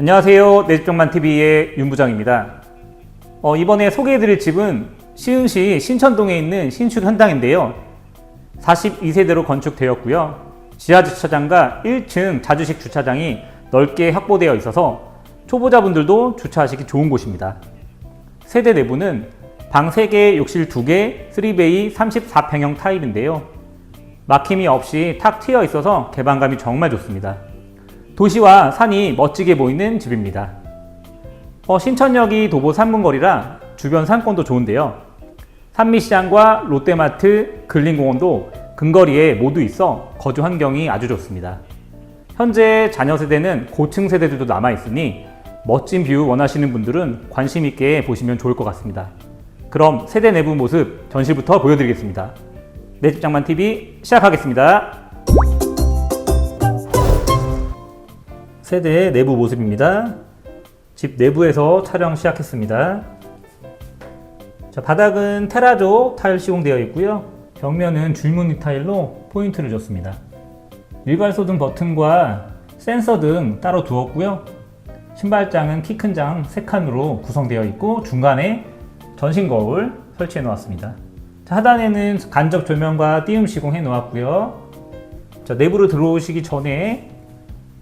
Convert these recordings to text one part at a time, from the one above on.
안녕하세요. 내집정만TV의 윤부장입니다. 어, 이번에 소개해드릴 집은 시흥시 신천동에 있는 신축 현장인데요. 42세대로 건축되었고요. 지하 주차장과 1층 자주식 주차장이 넓게 확보되어 있어서 초보자분들도 주차하시기 좋은 곳입니다. 세대 내부는 방 3개, 욕실 2개, 3베이 34평형 타입인데요. 막힘이 없이 탁 트여 있어서 개방감이 정말 좋습니다. 도시와 산이 멋지게 보이는 집입니다. 어, 신천역이 도보 3분 거리라 주변 상권도 좋은데요. 산미시장과 롯데마트, 근린공원도 근거리에 모두 있어 거주 환경이 아주 좋습니다. 현재 자녀 세대는 고층 세대들도 남아 있으니 멋진 뷰 원하시는 분들은 관심 있게 보시면 좋을 것 같습니다. 그럼 세대 내부 모습 전시부터 보여드리겠습니다. 내 집장만 TV 시작하겠습니다. 세대의 내부 모습입니다. 집 내부에서 촬영 시작했습니다. 자, 바닥은 테라조 타일 시공되어 있고요. 벽면은 줄무늬 타일로 포인트를 줬습니다. 일괄 소등 버튼과 센서 등 따로 두었고요. 신발장은 키 큰 장 3칸으로 구성되어 있고 중간에 전신 거울 설치해 놓았습니다. 자, 하단에는 간접 조명과 띄움 시공해 놓았고요. 자, 내부로 들어오시기 전에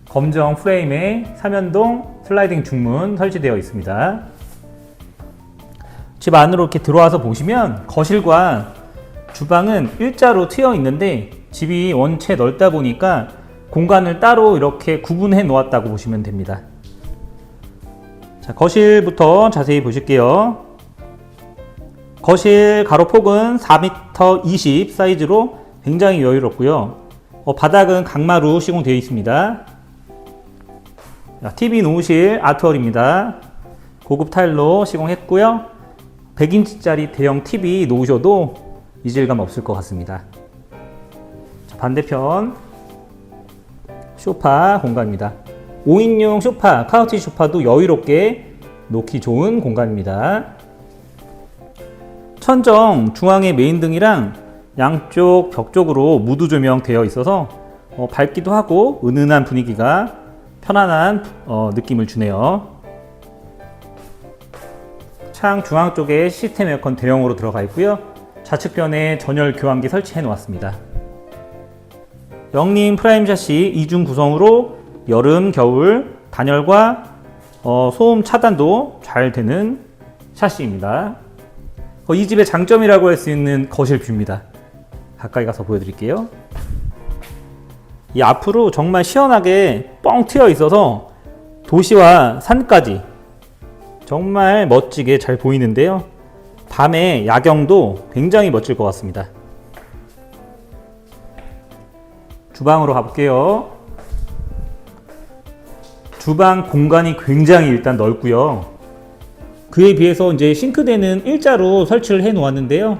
검정 프레임에 삼연동 슬라이딩 중문 설치되어 있습니다. 집 안으로 이렇게 들어와서 보시면 거실과 주방은 일자로 트여 있는데 집이 원체 넓다 보니까 공간을 따로 이렇게 구분해 놓았다고 보시면 됩니다. 자, 거실부터 자세히 보실게요. 거실 가로폭은 4m 20 사이즈로 굉장히 여유롭고요. 어, 바닥은 강마루 시공되어 있습니다. 자, TV 놓으실 아트월입니다. 고급 타일로 시공했고요. 100인치짜리 대형 TV 놓으셔도 이질감 없을 것 같습니다. 자, 반대편 소파 공간입니다. 5인용 소파, 카우치 소파도 여유롭게 놓기 좋은 공간입니다. 천정 중앙에 메인 등이랑 양쪽 벽 쪽으로 무드 조명 되어 있어서 어, 밝기도 하고 은은한 분위기가 편안한 어, 느낌을 주네요. 창 중앙 쪽에 시스템 에어컨 대형으로 들어가 있고요. 좌측변에 전열 교환기 설치해 놓았습니다. 영림 프라임 샷시 이중 구성으로 여름, 겨울 단열과 어, 소음 차단도 잘 되는 샷시입니다. 어, 이 집의 장점이라고 할 수 있는 거실 뷰입니다. 가까이 가서 보여드릴게요. 이 앞으로 정말 시원하게 뻥 트여 있어서 도시와 산까지 정말 멋지게 잘 보이는데요. 밤에 야경도 굉장히 멋질 것 같습니다. 주방으로 가볼게요. 주방 공간이 굉장히 일단 넓고요. 그에 비해서 이제 싱크대는 일자로 설치를 해 놓았는데요.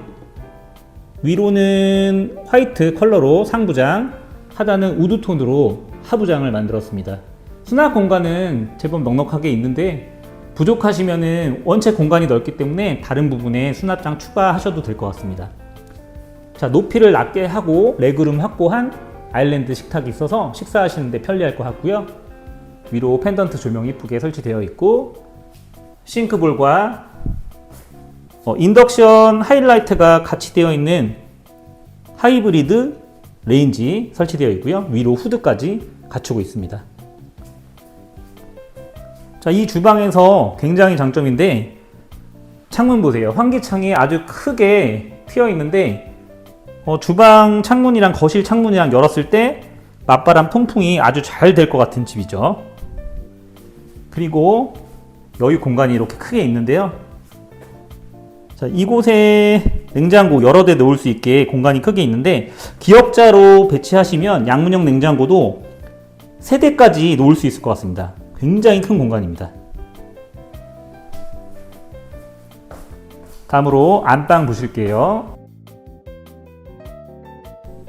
위로는 화이트 컬러로 상부장, 하단은 우드톤으로 하부장을 만들었습니다. 수납 공간은 제법 넉넉하게 있는데 부족하시면은 원체 공간이 넓기 때문에 다른 부분에 수납장 추가하셔도 될 것 같습니다. 자, 높이를 낮게 하고 레그룸 확보한 아일랜드 식탁이 있어서 식사하시는데 편리할 것 같고요. 위로 펜던트 조명 이쁘게 설치되어 있고 싱크볼과 어, 인덕션 하이라이트가 같이 되어 있는 하이브리드 레인지 설치되어 있고요. 위로 후드까지 갖추고 있습니다. 자, 이 주방에서 굉장히 장점인데 창문 보세요. 환기창이 아주 크게 트여 있는데 어, 주방 창문이랑 거실 창문이랑 열었을 때 맞바람 통풍이 아주 잘 될 것 같은 집이죠. 그리고 여유 공간이 이렇게 크게 있는데요. 자, 이곳에 냉장고 여러 대 놓을 수 있게 공간이 크게 있는데 기역자로 배치하시면 양문형 냉장고도 세 대까지 놓을 수 있을 것 같습니다. 굉장히 큰 공간입니다. 다음으로 안방 보실게요.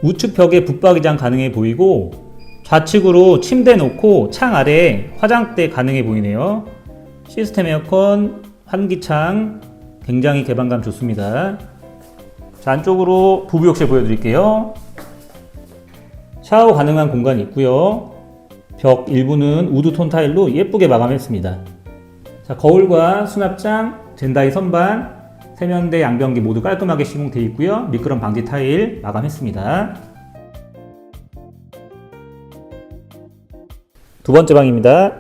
우측 벽에 붙박이장 가능해 보이고 좌측으로 침대 놓고 창 아래 화장대 가능해 보이네요. 시스템 에어컨, 환기창 굉장히 개방감 좋습니다. 자, 안쪽으로 부부욕실 보여드릴게요. 샤워 가능한 공간이 있고요. 벽 일부는 우드 톤 타일로 예쁘게 마감했습니다. 자, 거울과 수납장, 젠다이 선반, 세면대, 양변기 모두 깔끔하게 시공되어 있고요. 미끄럼 방지 타일 마감했습니다. 두 번째 방입니다.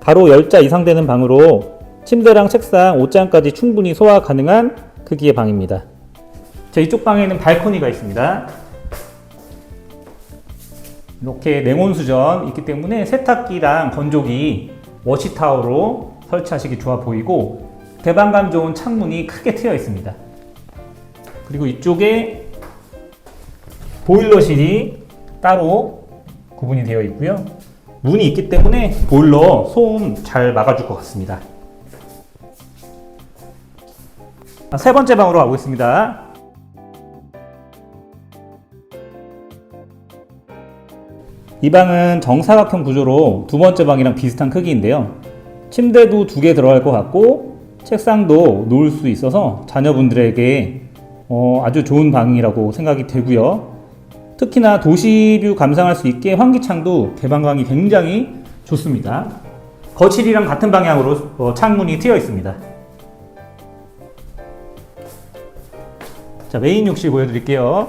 가로 10자 이상 되는 방으로 침대랑 책상, 옷장까지 충분히 소화 가능한 크기의 방입니다. 자, 이쪽 방에는 발코니가 있습니다. 이렇게 냉온 수전 있기 때문에 세탁기랑 건조기 워시타워로 설치하시기 좋아 보이고 개방감 좋은 창문이 크게 트여 있습니다. 그리고 이쪽에 보일러실이 따로 구분이 되어 있고요. 문이 있기 때문에 보일러 소음 잘 막아줄 것 같습니다. 아, 세 번째 방으로 가보겠습니다. 이 방은 정사각형 구조로 두 번째 방이랑 비슷한 크기인데요. 침대도 두 개 들어갈 것 같고 책상도 놓을 수 있어서 자녀분들에게 어, 아주 좋은 방이라고 생각이 되고요. 특히나 도시뷰 감상할 수 있게 환기창도 개방감이 굉장히 좋습니다. 거실이랑 같은 방향으로 어, 창문이 트여 있습니다. 자, 메인 욕실 보여드릴게요.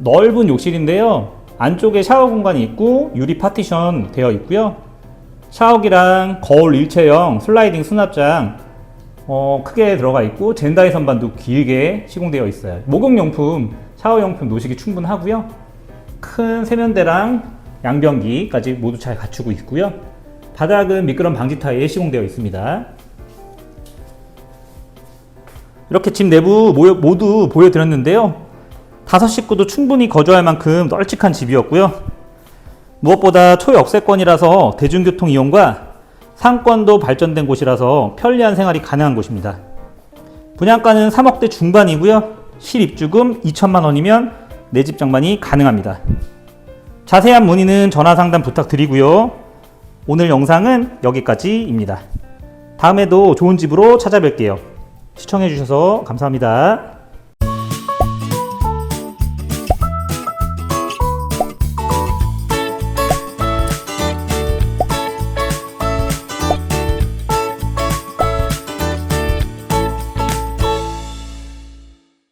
넓은 욕실인데요. 안쪽에 샤워 공간이 있고 유리 파티션 되어 있고요. 샤워기랑 거울 일체형 슬라이딩 수납장 어, 크게 들어가 있고 젠다이 선반도 길게 시공되어 있어요. 목욕용품, 샤워용품 놓으시기 충분하고요. 큰 세면대랑 양변기까지 모두 잘 갖추고 있고요. 바닥은 미끄럼 방지 타일에 시공되어 있습니다. 이렇게 집 내부 모두 보여드렸는데요. 다섯 식구도 충분히 거주할 만큼 널찍한 집이었고요. 무엇보다 초역세권이라서 대중교통 이용과 상권도 발전된 곳이라서 편리한 생활이 가능한 곳입니다. 분양가는 3억대 중반이고요. 실입주금 2천만 원이면 내 집 장만이 가능합니다. 자세한 문의는 전화 상담 부탁드리고요. 오늘 영상은 여기까지입니다. 다음에도 좋은 집으로 찾아뵐게요. 시청해주셔서 감사합니다.